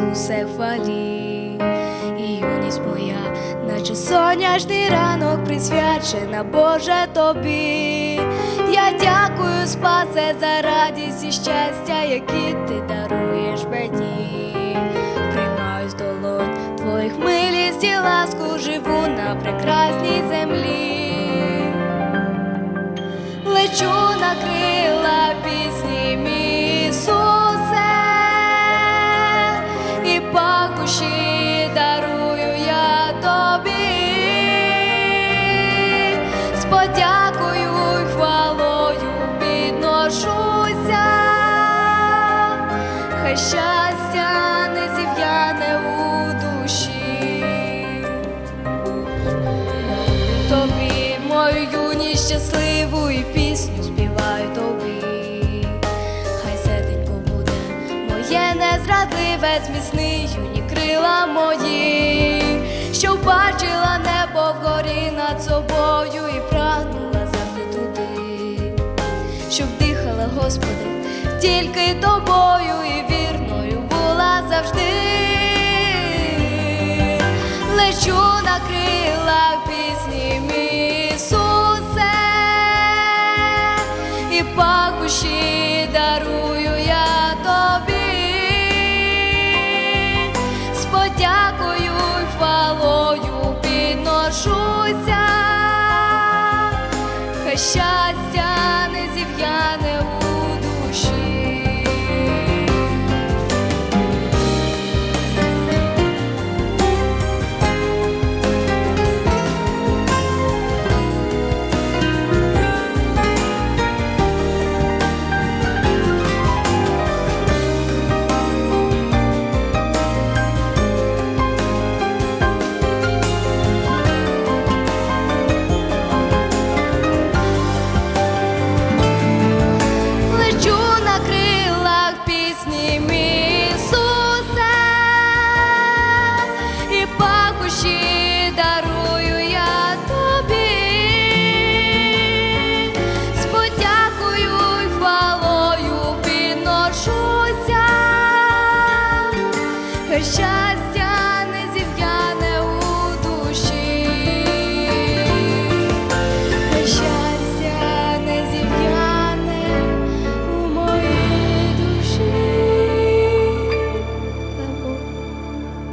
Ісусе, хвалі, і юність моя, наче соняшний ранок присвячена, Боже тобі. Я дякую, спасе, за радість і щастя, які ти даруєш мені. Приймаю з долонь твоїх милість і ласку, живу на прекрасній землі. Лечу на крила подякою й хвалою підношуся, хай щастя не зів'яне у душі. Тобі мою юність щасливу і пісню співаю тобі. Хай серденько буде моє незрадливе, зміцни юні крила мої, дихала, Господи, тільки тобою і вірною була завжди. Лечу на крилах пісні, Ісусе, і пахощі дарую я тобі, з подякою й хвалою підношуся, щастя не зів'яне хвалою підношуся, хай щастя